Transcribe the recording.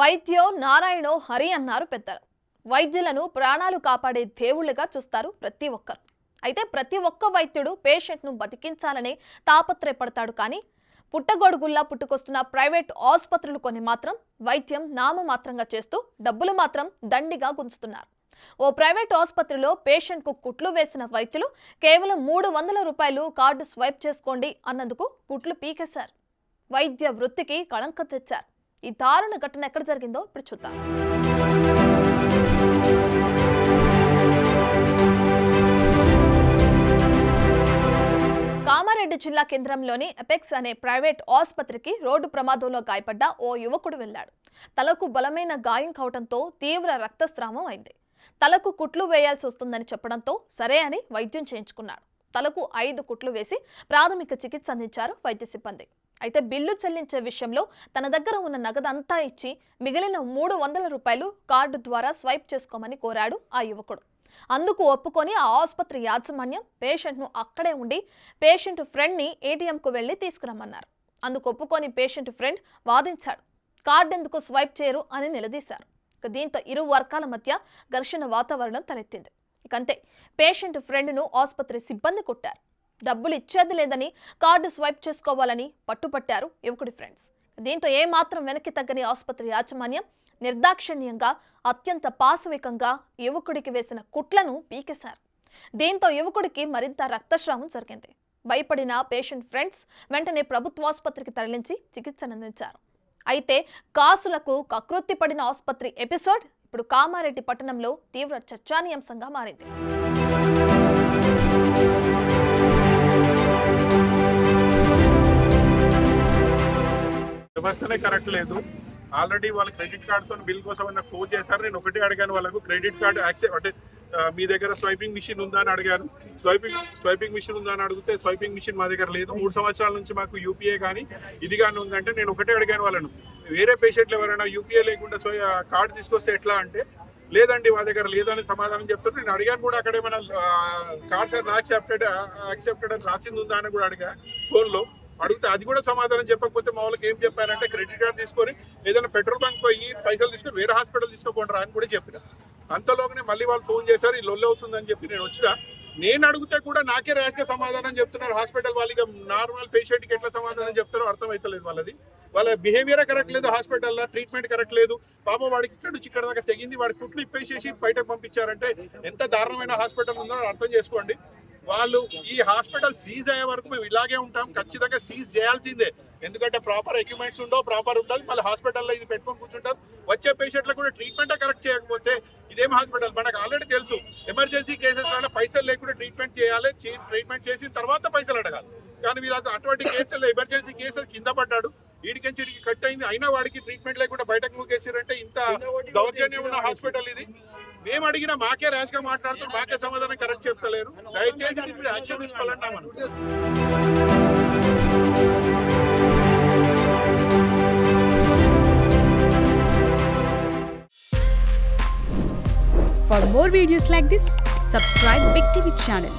వైద్యో నారాయణో హరి అన్నారు పెద్దలు. వైద్యులను ప్రాణాలు కాపాడే దేవుళ్ళుగా చూస్తారు ప్రతి ఒక్కరు. అయితే ప్రతి ఒక్క వైద్యుడు పేషెంట్ను బతికించాలనే తాపత్రయపడతాడు కానీ పుట్టగొడుగుల్లా పుట్టుకొస్తున్న ప్రైవేట్ ఆసుపత్రులు కొన్ని మాత్రం వైద్యం నామమాత్రంగా చేస్తూ డబ్బులు మాత్రం దండిగా గుంజుతున్నారు. ఓ ప్రైవేట్ ఆసుపత్రిలో పేషెంట్కు కుట్లు వేసిన వైద్యులు కేవలం మూడు వందల రూపాయలు కార్డు స్వైప్ చేసుకోండి అన్నందుకు కుట్లు పీకేశారు. వైద్య వృత్తికి కళంకం తెచ్చారు. ఈ దారుణ ఘటన ఎక్కడ జరిగిందో ఇప్పుడు చూద్దాం. కామారెడ్డి జిల్లా కేంద్రంలోని ఎపెక్స్ అనే ప్రైవేట్ ఆసుపత్రికి రోడ్డు ప్రమాదంలో గాయపడ్డ ఓ యువకుడు వెళ్ళాడు. తలకు బలమైన గాయం కావడంతో తీవ్ర రక్తస్రావం అయింది. తలకు కుట్లు వేయాల్సి వస్తుందని చెప్పడంతో సరే అని వైద్యం చేయించుకున్నాడు. తలకు ఐదు కుట్లు వేసి ప్రాథమిక చికిత్స అందించారు వైద్య సిబ్బంది. అయితే బిల్లు చెల్లించే విషయంలో తన దగ్గర ఉన్న నగదంతా ఇచ్చి మిగిలిన మూడు వందల రూపాయలు కార్డు ద్వారా స్వైప్ చేసుకోమని కోరాడు ఆ యువకుడు. అందుకు ఒప్పుకొని ఆ ఆసుపత్రి యాజమాన్యం పేషెంట్ను అక్కడే ఉండి పేషెంట్ ఫ్రెండ్ని ఏటీఎంకు వెళ్ళి తీసుకురమ్మన్నారు. అందుకు ఒప్పుకొని పేషెంట్ ఫ్రెండ్ వాదించాడు. కార్డు ఎందుకు స్వైప్ చేయరు అని నిలదీశారు. ఇక దీంతో ఇరు వర్గాల మధ్య ఘర్షణ వాతావరణం తలెత్తింది. ఇకంతే పేషెంట్ ఫ్రెండ్ను ఆసుపత్రి సిబ్బంది కొట్టారు. డబ్బులు ఇచ్చేది లేదని కార్డు స్వైప్ చేసుకోవాలని పట్టుపట్టారు యువకుడి ఫ్రెండ్స్. దీంతో ఏమాత్రం వెనక్కి తగ్గని ఆసుపత్రి యాజమాన్యం నిర్దాక్షిణ్యంగా అత్యంత పాశవికంగా యువకుడికి వేసిన కుట్లను పీకేశారు. దీంతో యువకుడికి మరింత రక్తస్రావం జరిగింది. భయపడిన పేషెంట్ ఫ్రెండ్స్ వెంటనే ప్రభుత్వాసుపత్రికి తరలించి చికిత్సనందించారు అయితే కాసులకు కకృత్తి పడిన ఆసుపత్రి ఎపిసోడ్ ఇప్పుడు కామారెడ్డి పట్టణంలో తీవ్ర చర్చానీయాంశంగా మారింది. వ్యవస్థనే కరెక్ట్ లేదు. ఆల్రెడీ వాళ్ళు క్రెడిట్ కార్డ్తో బిల్ కోసం నాకు ఫోన్ చేశారు? నేను ఒకటి అడిగాను వాళ్ళకు. క్రెడిట్ కార్డ్ యాక్సెప్ట్ అంటే మీ దగ్గర స్వైపింగ్ మిషన్ ఉందా అని అడిగాను. స్వైపింగ్ స్వైపింగ్ మిషన్ ఉందా అని అడిగితే స్వైపింగ్ మిషన్ మా దగ్గర లేదు. మూడు సంవత్సరాల నుంచి మాకు యూపీఏ కానీ ఇది కానీ ఉందంటే నేను ఒకటే అడిగాను వాళ్ళను. వేరే పేషెంట్లు ఎవరైనా యూపీఏ లేకుండా స్వై- కార్డు తీసుకొస్తే ఎట్లా అంటే లేదండి మా దగ్గర లేదని సమాధానం చెప్తారు నేను అడిగాను కూడా అక్కడ ఏమైనా కార్డ్స్ ఆర్ యాక్సెప్టెడ్ యాక్సెప్టెడ్ అని రాసింది ఉందా అని కూడా అడిగా ఫోన్లో. అడిగితే అది కూడా సమాధానం చెప్పకపోతే మా వాళ్ళకి ఏం చెప్పారంటే క్రెడిట్ కార్డ్ తీసుకొని ఏదైనా పెట్రోల్ బంక్ పోయి పైసలు తీసుకొని వేరే హాస్పిటల్ తీసుకోకుండా అని కూడా చెప్పిన. అంతలోనే మళ్ళీ వాళ్ళు ఫోన్ చేశారు ఈ లొల్లి అవుతుందని చెప్పి నేను వచ్చిన. నేను అడిగితే కూడా నాకే ర్యాష్గా సమాధానం చెప్తున్నారు. హాస్పిటల్ వాళ్ళకి నార్మల్ పేషెంట్కి ఎట్లా సమాధానం చెప్తారో అర్థమైతలేదు వాళ్ళది. వాళ్ళ బిహేవియర్ కరెక్ట్ లేదు హాస్పిటల్లో ట్రీట్మెంట్ కరెక్ట్ లేదు. పాపం వాడికి ఇక్కడ నుంచి ఇక్కడ దాకా తెగింది వాడి కుట్లు ఇప్పేసేసి బయటకు పంపించారంటే ఎంత దారుణమైన హాస్పిటల్ ఉందో అర్థం చేసుకోండి. వాళ్ళు ఈ హాస్పిటల్ సీజ్ అయ్యే వరకు మేము ఇలాగే ఉంటాం. ఖచ్చితంగా సీజ్ చేయాల్సిందే. ఎందుకంటే ప్రాపర్ ఎక్విప్మెంట్స్ ఉండవు ప్రాపర్ ఉండదు. మళ్ళీ హాస్పిటల్లో ఇది పెట్టుకొని కూర్చుంటారు. వచ్చే పేషెంట్లకు కూడా ట్రీట్మెంట్ కరెక్ట్ చేయకపోతే ఇదేం హాస్పిటల్? మనకు ఆల్రెడీ తెలుసు. ఎమర్జెన్సీ కేసెస్ వల్ల పైసలు లేకుండా ట్రీట్మెంట్ చేయాలి. ట్రీట్మెంట్ చేసిన తర్వాత పైసలు అడగాలి. కానీ వీళ్ళు అటువంటి కేసుల్లో ఎమర్జెన్సీ కేసులు కింద పడ్డాడు. వీడికించి వీడికి కట్ అయింది. అయినా వాడికి ట్రీట్మెంట్ లేకుండా బయటకు మూకేసారంటే ఇంత దౌర్జన్యం ఉన్న హాస్పిటల్ ఇది. మేము అడిగినా మాకే ర్యాష్గా మాట్లాడుతూ మాకే సమాధానం కరెక్ట్ చెప్తలేరు. దయచేసి దీని మీద యాక్షన్ తీసుకోవాలని For more videos like this, subscribe Big TV channel.